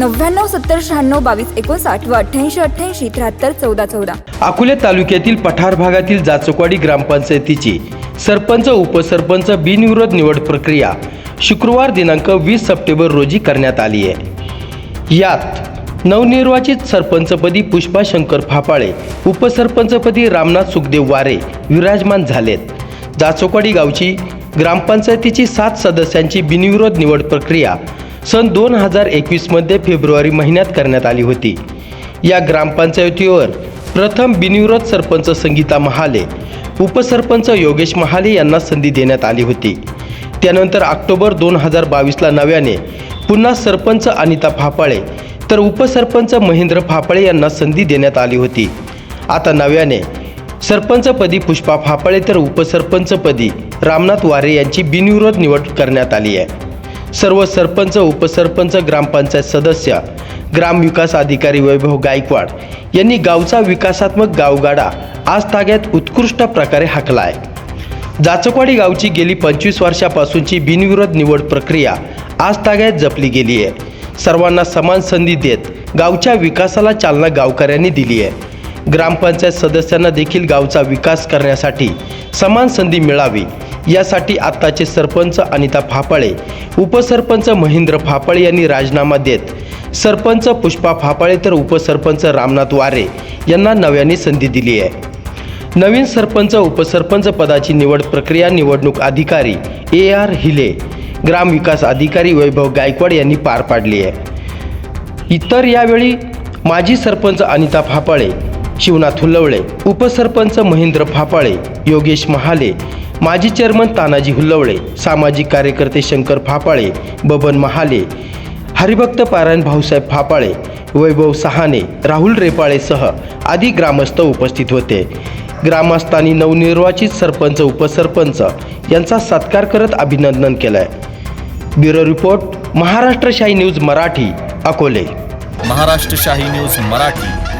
नव्याण्णव सत्तर शहाण्णव बावीस एकोणसाठ व अठ्ठ्याऐंशी अठ्ठ्याऐंशी त्र्याहत्तर चौदा चौदा. अकोले तालुक्यातील पठार भागातील जाचकवाडी ग्रामपंचायतीची सरपंच उपसरपंच बिनविरोध निवड प्रक्रिया शुक्रवार दिनांक वीस सप्टेंबर रोजी करण्यात आली आहे. यात नवनिर्वाचित सरपंचपदी पुष्पा शंकर फापाळे उपसरपंचपदी रामनाथ सुखदेव वारे विराजमान झालेत. जाचोकवाडी गावची ग्रामपंचायतीची सात सदस्यांची बिनविरोध निवड प्रक्रिया सन दोन हजार एकवीसमध्ये फेब्रुवारी महिन्यात करण्यात आली होती. या ग्रामपंचायतीवर प्रथम बिनविरोध सरपंच संगीता महाले उपसरपंच योगेश महाले यांना संधी देण्यात आली होती. त्यानंतर ऑक्टोबर दोन हजार बावीसला नव्याने पुन्हा सरपंच अनिता फापाळे तर उपसरपंच महेंद्र फापाळे यांना संधी देण्यात आली होती. आता नव्याने सरपंचपदी पुष्पा फापाळे तर उपसरपंचपदी रामनाथ वारे यांची बिनविरोध निवड करण्यात आली आहे. सर्व सरपंच उपसरपंच ग्रामपंचायत सदस्य ग्रामविकास अधिकारी वैभव गायकवाड यांनी गावचा विकासात्मक गावगाडा आज ताग्यात उत्कृष्ट प्रकारे हाकला आहे जाचकवाडी गावची गेली पंचवीस वर्षापासूनची बिनविरोध निवड प्रक्रिया आज ताग्यात जपली गेली आहे. सर्वांना समान संधी देत गावच्या विकासाला चालना गावकऱ्यांनी दिली आहे. ग्रामपंचायत सदस्यांना देखील गावचा विकास करण्यासाठी समान संधी मिळावी यासाठी आत्ताचे सरपंच अनिता फापाळे उपसरपंच महेंद्र फापाळे यांनी राजीनामा देत सरपंच पुष्पा फापाळे तर उपसरपंच रामनाथ वारे यांना नव्याने संधी दिली आहे. नवीन सरपंच उपसरपंच पदाची निवड प्रक्रिया निवडणूक अधिकारी ए आर हिले ग्रामविकास अधिकारी वैभव गायकवाड यांनी पार पाडली आहे. इतर यावेळी माजी सरपंच अनिता फापाळे शिवनाथ हुल्लवळे उपसरपंच महेंद्र फापाळे योगेश महाले माजी चेअरमन तानाजी हुल्लवळे सामाजिक कार्यकर्ते शंकर फापाळे बबन महाले हरिभक्त पारायण भाऊसाहेब फापाळे वैभव सहाने राहुल रेपाळेसह आदी ग्रामस्थ उपस्थित होते. ग्रामस्थांनी नवनिर्वाचित सरपंच उपसरपंच यांचा सत्कार करत अभिनंदन केलंय. ब्युरो रिपोर्ट महाराष्ट्र शाही न्यूज मराठी अकोले. महाराष्ट्र शाही न्यूज मराठी.